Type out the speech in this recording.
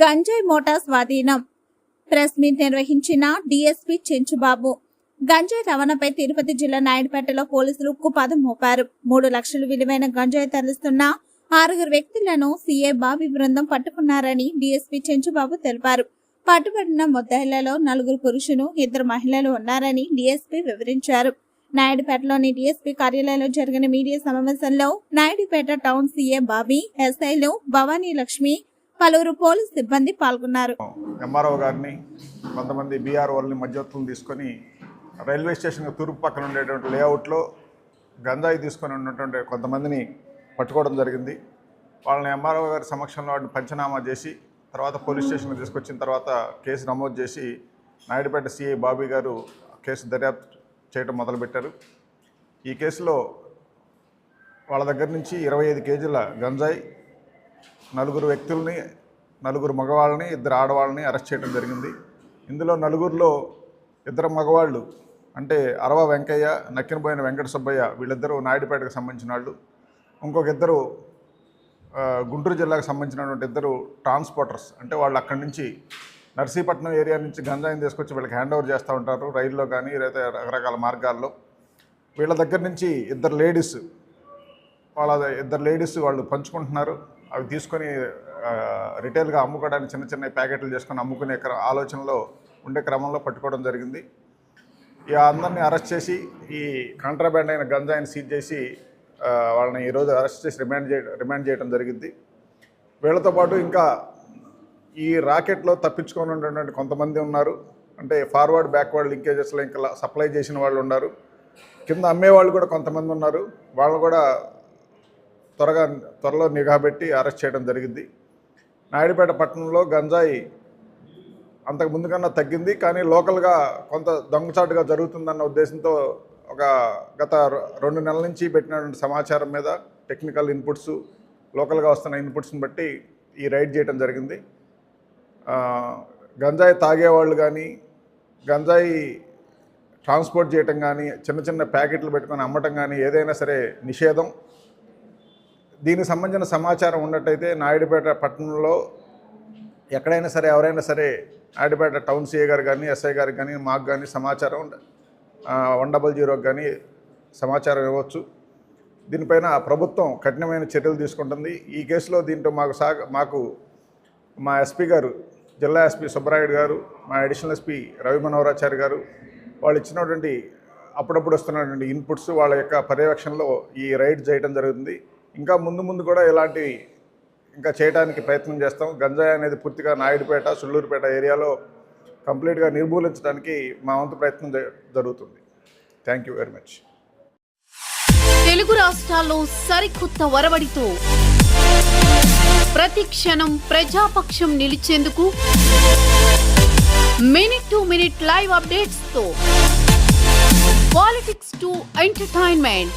గంజాయి మోటా స్వాధీనం. ప్రెస్ మీట్ నిర్వహించిన డిఎస్పీ చెంచుబాబు గంజాయి రవాణాపై తిరుపతి జిల్లా నాయుడుపేటలో పోలీసులు ఉక్కుపాదం మోపారు. మూడు లక్షలు విలువైన గంజాయి తరలిస్తున్న ఆరుగురు వ్యక్తులను సీఏ బాబీ బృందం పట్టుకున్నారని డిఎస్పీ చెంచుబాబు తెలిపారు. పట్టుబడిన ముద్దాయిలలో నలుగురు పురుషులు ఇద్దరు మహిళలు ఉన్నారని డిఎస్పీ వివరించారు. నాయుడుపేటలోని డిఎస్పీ కార్యాలయంలో జరిగిన మీడియా సమావేశంలో నాయుడుపేట టౌన్ సీఏ బాబీ ఎస్ఐలు భవానీ లక్ష్మి పలువురు పోలీస్ సిబ్బంది పాల్గొన్నారు. ఎంఆర్ఓ గారిని కొంతమంది బీఆర్ఓల్ని మధ్యవర్తులను తీసుకొని రైల్వే స్టేషన్ తూర్పు పక్కన ఉండేటువంటి లేఅవుట్లో గంజాయి తీసుకొని ఉన్నటువంటి కొంతమందిని పట్టుకోవడం జరిగింది. వాళ్ళని ఎంఆర్ఓ గారి సమక్షంలో వాటిని పంచనామా చేసి తర్వాత పోలీస్ స్టేషన్కి తీసుకొచ్చిన తర్వాత కేసు నమోదు చేసి నాయుడుపేట సిఐ బాబీ గారు కేసు దర్యాప్తు చేయడం మొదలుపెట్టారు. ఈ కేసులో వాళ్ళ దగ్గర నుంచి ఇరవై ఐదు కేజీల గంజాయి నలుగురు వ్యక్తుల్ని నలుగురు మగవాళ్ళని ఇద్దరు ఆడవాళ్ళని అరెస్ట్ చేయడం జరిగింది. ఇందులో నలుగురిలో ఇద్దరు మగవాళ్ళు అంటే అరవ వెంకయ్య నక్కినపోయిన వెంకట సుబ్బయ్య వీళ్ళిద్దరూ నాయుడుపేటకు సంబంధించిన వాళ్ళు. ఇంకొక ఇద్దరు గుంటూరు జిల్లాకు సంబంధించినటువంటి ఇద్దరు ట్రాన్స్పోర్టర్స్ అంటే వాళ్ళు అక్కడి నుంచి నర్సీపట్నం ఏరియా నుంచి గంజాయిని తీసుకొచ్చి వీళ్ళకి హ్యాండ్ ఓవర్ చేస్తూ ఉంటారు రైల్లో కానీ లేదా రకరకాల మార్గాల్లో. వీళ్ళ దగ్గర నుంచి ఇద్దరు లేడీస్ వాళ్ళ ఇద్దరు లేడీస్ వాళ్ళు పంచుకుంటున్నారు. అవి తీసుకొని రిటైల్గా అమ్ముకోవడానికి చిన్న చిన్న ప్యాకెట్లు చేసుకొని అమ్ముకునే ఆలోచనలో ఉండే క్రమంలో పట్టుకోవడం జరిగింది. ఈ అందరినీ అరెస్ట్ చేసి ఈ కాంట్రాబ్యాండ్ అయిన గంజాయిని సీజ్ చేసి వాళ్ళని ఈరోజు అరెస్ట్ చేసి రిమాండ్ చేయ రిమాండ్ చేయడం జరిగింది. వీళ్ళతో పాటు ఇంకా ఈ రాకెట్లో తప్పించుకొని ఉన్నటువంటి కొంతమంది ఉన్నారు. అంటే ఫార్వర్డ్ బ్యాక్వర్డ్ లింకేజెస్లో ఇంకా సప్లై చేసిన వాళ్ళు ఉన్నారు. కింద అమ్మేవాళ్ళు కూడా కొంతమంది ఉన్నారు. వాళ్ళు కూడా త్వరగా త్వరలో నిఘా పెట్టి అరెస్ట్ చేయడం జరిగింది. నాయుడుపేట పట్టణంలో గంజాయి అంతకు ముందు కన్నా తగ్గింది కానీ లోకల్గా కొంత దొంగచాటుగా జరుగుతుందన్న ఉద్దేశంతో ఒక గత రెండు నెలల నుంచి పెట్టినటువంటి సమాచారం మీద టెక్నికల్ ఇన్పుట్స్ లోకల్గా వస్తున్న ఇన్పుట్స్ని బట్టి ఈ రైడ్ చేయడం జరిగింది. గంజాయి తాగేవాళ్ళు కానీ గంజాయి ట్రాన్స్పోర్ట్ చేయటం కానీ చిన్న చిన్న ప్యాకెట్లు పెట్టుకొని అమ్మటం కానీ ఏదైనా సరే నిషేధం. దీనికి సంబంధించిన సమాచారం ఉన్నట్టయితే నాయుడుపేట పట్టణంలో ఎక్కడైనా సరే ఎవరైనా సరే నాయుడుపేట టౌన్ సిఏ గారు కానీ ఎస్ఐ గారికి కానీ మాకు కానీ సమాచారం వన్ డబల్ జీరోకి కానీ సమాచారం ఇవ్వచ్చు. దీనిపైన ప్రభుత్వం కఠినమైన చర్యలు తీసుకుంటుంది. ఈ కేసులో దీంట్లో మాకు సా మాకు మా ఎస్పీ గారు జిల్లా ఎస్పీ సుబ్బరాయుడు గారు మా అడిషనల్ ఎస్పీ రవి మనోహరాచారి గారు వాళ్ళు ఇచ్చినటువంటి అప్పుడప్పుడు వస్తున్నటువంటి ఇన్పుట్స్ వాళ్ళ యొక్క పర్యవేక్షణలో ఈ రైడ్ చేయడం జరుగుతుంది. ఇంకా ముందు ముందు కూడా ఇలాంటి ఇంకా చేయడానికి ప్రయత్నం చేస్తాం. గంజాయి అనేది పూర్తిగా నాయుడుపేట సుళ్ళూరుపేట ఏరియాలో కంప్లీట్గా నిర్మూలించడానికి మా వంతు ప్రయత్నం జ- జరుగుతుంది. Thank you very much Telugu రాష్ట్రాల్లో సరికొత్త వరవడితో ప్రతి క్షణం ప్రజాపక్షం నిలిచేందుకు మినిట్ టు మినిట్ లైవ్ అప్డేట్స్తో పాలిటిక్స్ టు ఎంటర్టైన్మెంట్